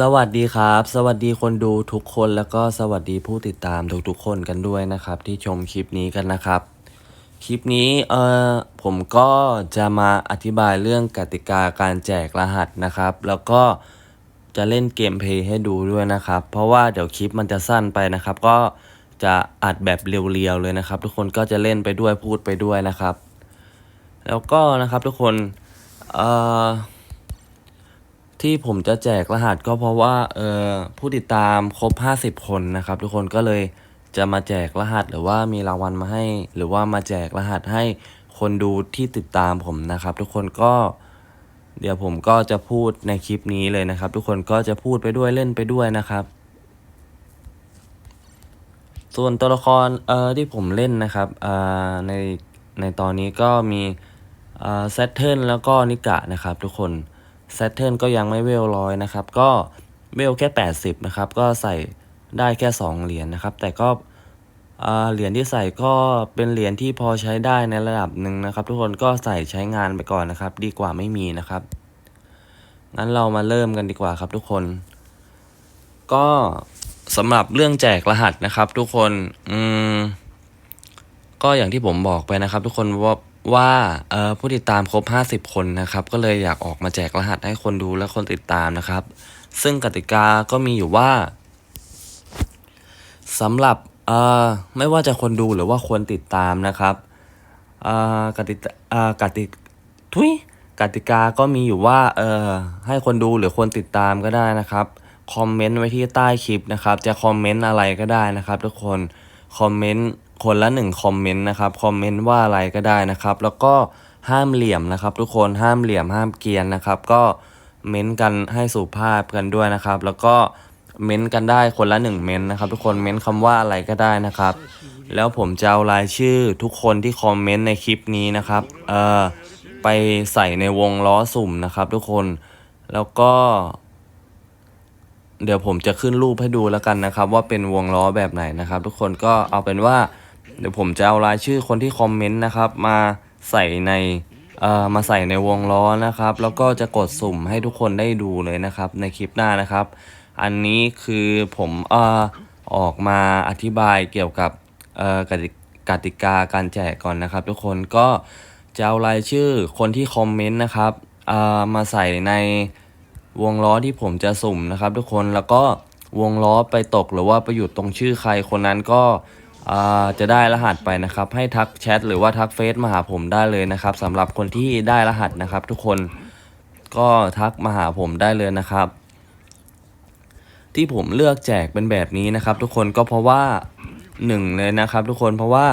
สวัสดีครับ สวัสดีคนดูทุกคนแล้วก็สวัสดีผู้ติดตามทุกๆคนกันด้วยนะครับ ที่ชมคลิปนี้กันนะครับ คลิปนี้เออผมก็จะมาอธิบายเรื่องกติกาการแจกรหัสนะครับ แล้วก็จะเล่นเกมเพย์ให้ดูด้วยนะครับ เพราะว่าเดี๋ยวคลิปมันจะสั้นไปนะครับ ก็จะอัดแบบเรียวๆเลยนะครับ ทุกคนก็จะเล่นไปด้วยพูดไปด้วยนะครับ แล้วก็นะครับทุกคนเอ่อ ที่ผมจะแจกรหัสก็เพราะว่าเออผู้ติดตามครบ 50 คนนะครับ ทุกคนก็เลยจะมาแจกรหัสหรือว่ามีรางวัลมาให้ หรือว่ามาแจกรหัสให้คนดูที่ติดตามผมนะครับ ทุกคนก็ เดี๋ยวผมก็จะพูดในคลิปนี้เลยนะครับ ทุกคนก็จะพูดไปด้วยเล่นไปด้วยนะครับ ส่วนตัวละครเอ่อที่ผมเล่นนะครับอ่าในในตอนนี้ก็มีอ่าแซตเทิลแล้วก็นิกะนะครับ ทุกคน แซตเทิลก็ยังไม่เวลร้อยนะครับ ก็เวลแค่ 80 นะครับ ก็ใส่ได้แค่ 2 เหรียญนะครับ แต่ก็เหรียญที่ใส่ก็เป็นเหรียญที่พอใช้ได้ในระดับหนึ่งนะครับ ทุกคนก็ใส่ใช้งานไปก่อนนะครับ ดีกว่าไม่มีนะครับงั้นเรามาเริ่มกันดีกว่าครับทุกคน ก็สำหรับเรื่องแจกรหัสนะครับ ทุกคน อืม ก็อย่างที่ผมบอกไปนะครับ ทุกคนว่า ว่าเออผู้ติดตามครบ 50 คนนะครับ ก็เลยอยากออกมาแจกรหัสให้คนดูและคนติดตามนะครับ ซึ่งกติกาก็มีอยู่ว่าสำหรับเออไม่ว่าจะคนดูหรือว่าคนติดตามนะครับเออกติเออกติทุยกติกาก็มีอยู่ว่าเออให้คนดูหรือคนติดตามก็ได้นะครับคอมเมนต์ไว้ที่ใต้คลิปนะครับ จะคอมเมนต์อะไรก็ได้นะครับ ทุกคนคอมเมนต์ คนละหนึ่งคอมเมนต์นะครับคอมเมนต์ว่าอะไรก็ได้นะครับ แล้วก็ห้ามเหลี่ยมนะครับ ทุกคนห้ามเหลี่ยมห้ามเกียนนะครับ ก็เม้นต์กันให้สุภาพกันด้วยนะครับ แล้วก็เม้นต์กันได้คนละหนึ่งเม้นต์นะครับ ทุกคนเม้นต์คำว่าอะไรก็ได้นะครับ แล้วผมจะเอารายชื่อทุกคนที่คอมเมนต์ในคลิปนี้นะครับเอ่อไปใส่ในวงล้อสุ่มนะครับ ทุกคนแล้วก็ เดี๋ยวผมจะขึ้นรูปให้ดูแล้วกันนะครับ ว่าเป็นวงล้อแบบไหนนะครับ ทุกคนก็เอาเป็นว่า เดี๋ยวผมจะเอารายชื่อคนที่คอมเมนต์นะครับ มาใส่ในเอ่อมาใส่ในวงล้อนะครับ แล้วก็จะกดสุ่มให้ทุกคนได้ดูเลยนะครับ ในคลิปหน้านะครับ อันนี้คือผมเอ่อออกมาอธิบายเกี่ยวกับเอ่อกติกติกาการแจกก่อนนะครับ ทุกคนก็จะเอารายชื่อคนที่คอมเมนต์นะครับเอ่อมาใส่ในวงล้อที่ผมจะสุ่มนะครับ ทุกคนแล้วก็วงล้อไปตกหรือว่าไปอยู่ตรงชื่อใครคนนั้นก็ จะได้รหัสไปนะครับ ให้ทักแชทหรือว่าทักเฟซมาหาผมได้เลยนะครับสำหรับคนที่ได้รหัสนะครับ ทุกคนก็ทักมาหาผมได้เลยนะครับ ที่ผมเลือกแจกเป็นแบบนี้นะครับ ทุกคนก็เพราะว่าหนึ่งเลยนะครับ ทุกคนเพราะว่า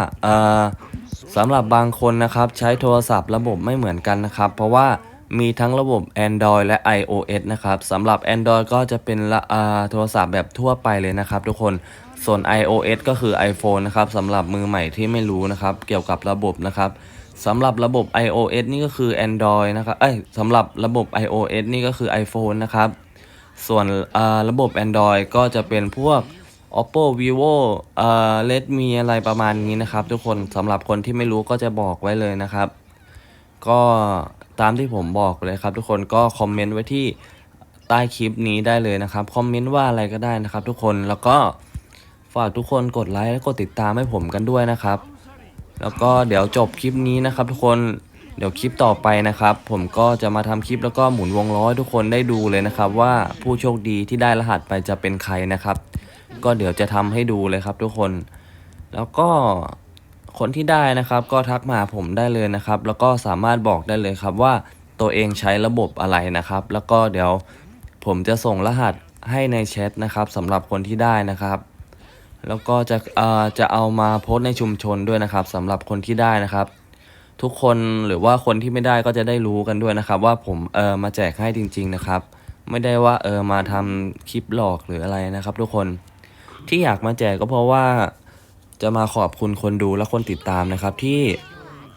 สำหรับบางคนนะครับ ใช้โทรศัพท์ระบบไม่เหมือนกันนะครับ เพราะว่า มีทั้งระบบ Android และ iOS นะครับสำหรับ Android ก็จะเป็นโทรศัพท์แบบทั่วไปเลยนะครับทุกคนส่วน iOS ก็คือ iPhone นะครับสำหรับมือใหม่ที่ไม่รู้นะครับ เกี่ยวกับระบบนะครับสำหรับระบบ iOS นี่ก็คือ Android นะครับเอ้ยสำหรับระบบ iOS นี่ก็คือ iPhone นะครับส่วนระบบ Android ก็จะเป็นพวก oppo vivo เอ่อ redmi อะไรประมาณนี้นะครับ ทุกคนสำหรับคนที่ไม่รู้ก็จะบอกไว้เลยนะครับ ก็ตามที่ผมบอกเลยครับ ทุกคนก็คอมเมนต์ไว้ที่ใต้คลิปนี้ได้เลยนะครับ คอมเมนต์ว่าอะไรก็ได้นะครับ ทุกคนแล้วก็ฝากทุกคนกดไลค์และกดติดตามให้ผมกันด้วยนะครับ แล้วก็เดี๋ยวจบคลิปนี้นะครับ ทุกคนเดี๋ยวคลิปต่อไปนะครับ ผมก็จะมาทำคลิปแล้วก็หมุนวงล้อให้ทุกคนได้ดูเลยนะครับ ว่าผู้โชคดีที่ได้รหัสไปจะเป็นใครนะครับ ก็เดี๋ยวจะทำให้ดูเลยครับทุกคน แล้วก็ คนที่ได้นะครับก็ทักมาผมได้เลยนะครับ แล้วก็สามารถบอกได้เลยครับว่าตัวเองใช้ระบบอะไรนะครับ แล้วก็เดี๋ยวผมจะส่งรหัสให้ในแชทนะครับสำหรับคนที่ได้นะครับ แล้วก็จะเอ่อจะเอามาโพสต์ในชุมชนด้วยนะครับสำหรับคนที่ได้นะครับ ทุกคนหรือว่าคนที่ไม่ได้ก็จะได้รู้กันด้วยนะครับ ว่าผมเออมาแจกให้จริง ๆนะครับ ไม่ได้ว่าเออมาทำคลิปหลอกหรืออะไรนะครับ ทุกคนที่อยากมาแจกก็เพราะว่า จะมาขอบคุณคนดูและคนติดตามนะครับ ที่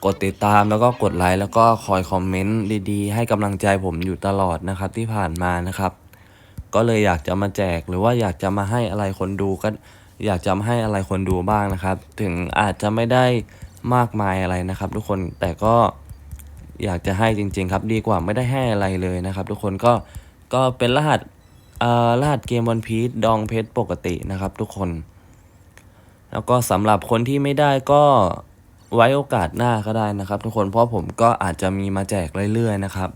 กดติดตามแล้วก็กดไลค์แล้วก็คอยคอมเมนต์ดีๆ ให้กำลังใจผมอยู่ตลอดนะครับที่ผ่านมานะครับ ก็เลยอยากจะมาแจกหรือว่าอยากจะมาให้อะไรคนดูก็อยากจะมาให้อะไรคนดูบ้างนะครับ ถึงอาจจะไม่ได้มากมายอะไรนะครับ ทุกคนแต่ก็อยากจะให้จริง ๆ ครับ ดีกว่าไม่ได้ให้อะไรเลยนะครับ ทุกคนก็ก็เป็นรหัสเอ่อรหัสเกมวันพี e ดองเพชรปกตินะครับ ทุกคน แล้วก็สำหรับคนที่ไม่ได้ก็ไว้โอกาสหน้าก็ได้นะครับ ทุกคนเพราะผมก็อาจจะมีมาแจกเรื่อยๆนะครับ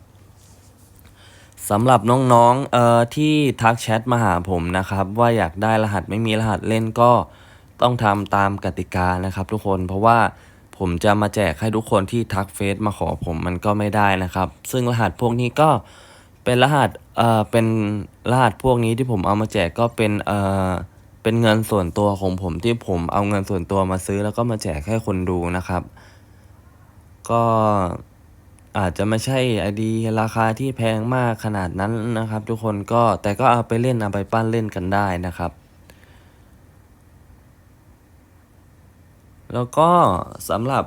สำหรับน้องๆเอ่อที่ทักแชทมาหาผมนะครับ ว่าอยากได้รหัสไม่มีรหัสเล่นก็ต้องทำตามกติกานะครับทุกคนเพราะว่าผมจะมาแจกให้ทุกคนที่ทักเฟซมาขอผมมันก็ไม่ได้นะครับ ซึ่งรหัสพวกนี้ก็เป็นรหัสเอ่อเป็นรหัสพวกนี้ที่ผมเอามาแจกก็เป็นเอ่อ เป็นเงินส่วนตัวของผมที่ผมเอาเงินส่วนตัวมาซื้อ แล้วก็มาแจกให้คนดูนะครับ ก็อาจจะไม่ใช่ไอดีราคาที่แพงมากขนาดนั้นนะครับ ทุกคนก็แต่ก็เอาไปเล่นเอาไปปั้นเล่นกันได้นะครับ แล้วก็สำหรับ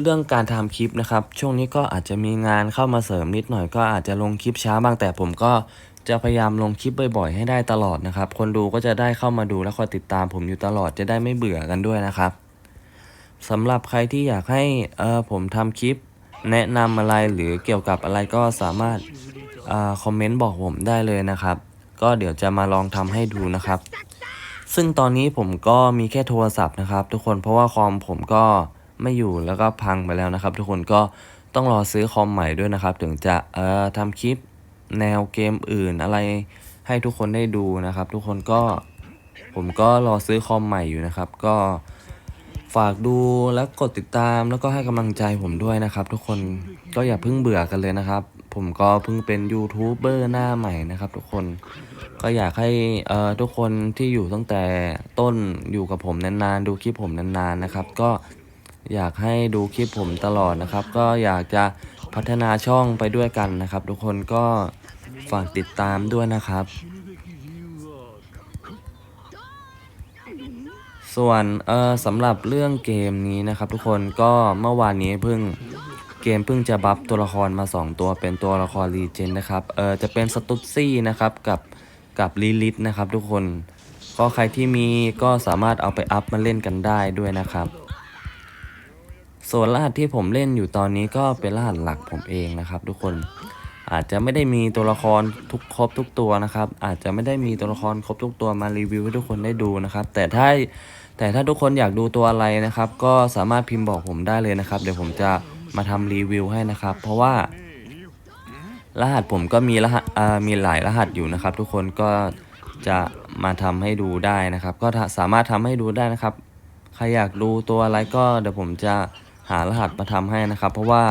เรื่องการทำคลิปนะครับ ช่วงนี้ก็อาจจะมีงานเข้ามาเสริมนิดหน่อยก็อาจจะลงคลิปช้าบ้างแต่ผมก็ จะพยายามลงคลิปบ่อยๆ ให้ได้ตลอดนะครับ คนดูก็จะได้เข้ามาดูและคอยติดตามผมอยู่ตลอดจะได้ไม่เบื่อกันด้วยนะครับสำหรับใครที่อยากให้เออผมทำคลิป แนะนำอะไรหรือเกี่ยวกับอะไรก็สามารถอคอมเมนต์บอกผมได้เลยนะครับ ก็เดี๋ยวจะมาลองทำให้ดูนะครับ ซึ่งตอนนี้ผมก็มีแค่โทรศัพท์นะครับ ทุกคนเพราะว่าคอมผมก็ไม่อยู่แล้วก็พังไปแล้วนะครับ ทุกคนก็ต้องรอซื้อคอมใหม่ด้วยนะครับ ถึงจะเอ่อทำคลิป แนวเกมอื่นอะไรให้ทุกคนได้ดูนะครับ ทุกคนก็ผมก็รอซื้อคอมใหม่อยู่นะครับ ก็ฝากดูแล้วกดติดตามแล้วก็ให้กำลังใจผมด้วยนะครับ ทุกคนก็อย่าเพิ่งเบื่อกันเลยนะครับ ผมก็เพิ่งเป็นยูทูบเบอร์หน้าใหม่นะครับ ทุกคนก็อยากให้เอ่อทุกคนที่อยู่ตั้งแต่ต้นอยู่กับผมนานๆ ดูคลิปผมนานๆนะครับ ก็อยากให้ดูคลิปผมตลอดนะครับ ก็อยากจะ พัฒนาช่องไปด้วยกันนะครับ ทุกคนก็ฝากติดตามด้วยนะครับ ส่วนเอ่อสำหรับเรื่องเกมนี้นะครับทุกคนก็เมื่อวานนี้เพิ่งเกมเพิ่งจะบัฟตัวละครมา 2 ตัวเป็นตัวละครรีเจนนะครับเออจะเป็นสตุตซี่นะครับกับกับลิลิทนะครับทุกคน ก็ใครที่มีก็สามารถเอาไปอัพมาเล่นกันได้ด้วยนะครับ ส่วนรหัสที่ผมเล่นอยู่ตอนนี้ก็เป็นรหัสหลักผมเองนะครับ ทุกคนอาจจะไม่ได้มีตัวละครทุกครบทุกตัวนะครับ อาจจะไม่ได้มีตัวละครครบทุกตัวมารีวิวให้ทุกคนได้ดูนะครับ แต่ถ้าแต่ถ้าทุกคนอยากดูตัวอะไรนะครับ ก็สามารถพิมพ์บอกผมได้เลยนะครับ เดี๋ยวผมจะมาทำรีวิวให้นะครับ เพราะว่า รหัสผมก็มีรหัสมีหลายรหัสอยู่นะครับ ทุกคนก็จะมาทำให้ดูได้นะครับ ก็สามารถทำให้ดูได้นะครับใครอยากดูตัวอะไรก็เดี๋ยวผมจะ หารหัสมาทำให้นะครับ เพราะว่า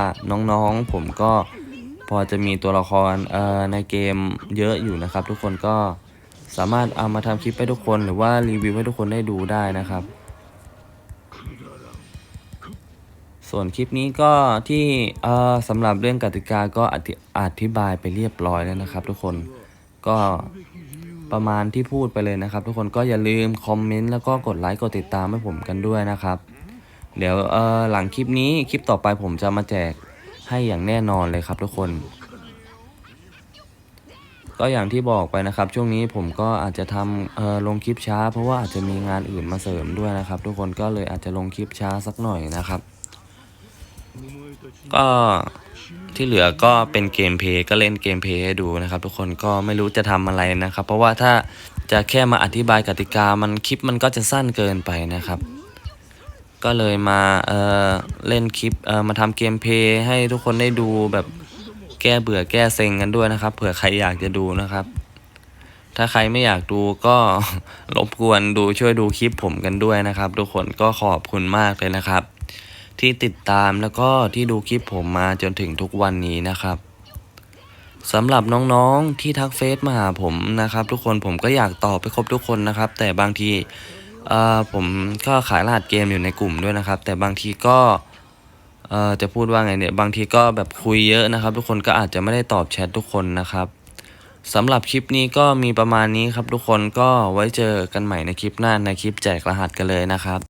น้องๆผมก็พอจะมีตัวละครในเกมเยอะอยู่นะครับ ทุกคนก็สามารถเอามาทำคลิปให้ทุกคนหรือว่ารีวิวให้ทุกคนได้ดูได้นะครับ ส่วนคลิปนี้ก็ที่สำหรับเรื่องกติกาก็อธิบายไปเรียบร้อยแล้วนะครับ ทุกคนก็ประมาณที่พูดไปเลยนะครับ ทุกคนก็อย่าลืมคอมเมนต์แล้วก็กดไลค์กดติดตามให้ผมกันด้วยนะครับ เดี๋ยวเออหลังคลิปนี้คลิปต่อไปผมจะมาแจกให้อย่างแน่นอนเลยครับทุกคน ก็อย่างที่บอกไปนะครับ ช่วงนี้ผมก็อาจจะทำเออลงคลิปช้า เพราะว่าอาจจะมีงานอื่นมาเสริมด้วยนะครับ ทุกคนก็เลยอาจจะลงคลิปช้าสักหน่อยนะครับ ก็ที่เหลือก็เป็นเกมเพย์ก็เล่นเกมเพย์ให้ดูนะครับ ทุกคนก็ไม่รู้จะทำอะไรนะครับ เพราะว่าถ้าจะแค่มาอธิบายกติกามันคลิปมันก็จะสั้นเกินไปนะครับ ก็เลยมาเอ่อเล่นคลิปเอ่อมาทำเกมเพลย์ให้ทุกคนได้ดูแบบแก้เบื่อแก้เซ็งกันด้วยนะครับ เผื่อใครอยากจะดูนะครับ ถ้าใครไม่อยากดูก็รบกวนดูช่วยดูคลิปผมกันด้วยนะครับ ทุกคนก็ขอบคุณมากเลยนะครับ ที่ติดตามแล้วก็ที่ดูคลิปผมมาจนถึงทุกวันนี้นะครับสำหรับน้องๆที่ทักเฟซมาหาผมนะครับ ทุกคนผมก็อยากตอบไปครบทุกคนนะครับ แต่บางที เอ่อผมก็ขายรหัสเกมอยู่ในกลุ่มด้วยนะครับ แต่บางทีก็เอ่อจะพูดว่าไงเนี่ยบางทีก็แบบคุยเยอะนะครับ ทุกคนก็อาจจะไม่ได้ตอบแชททุกคนนะครับสำหรับคลิปนี้ก็มีประมาณนี้ครับทุกคนก็ไว้เจอกันใหม่ในคลิปหน้าในคลิปแจกรหัสกันเลยนะครับ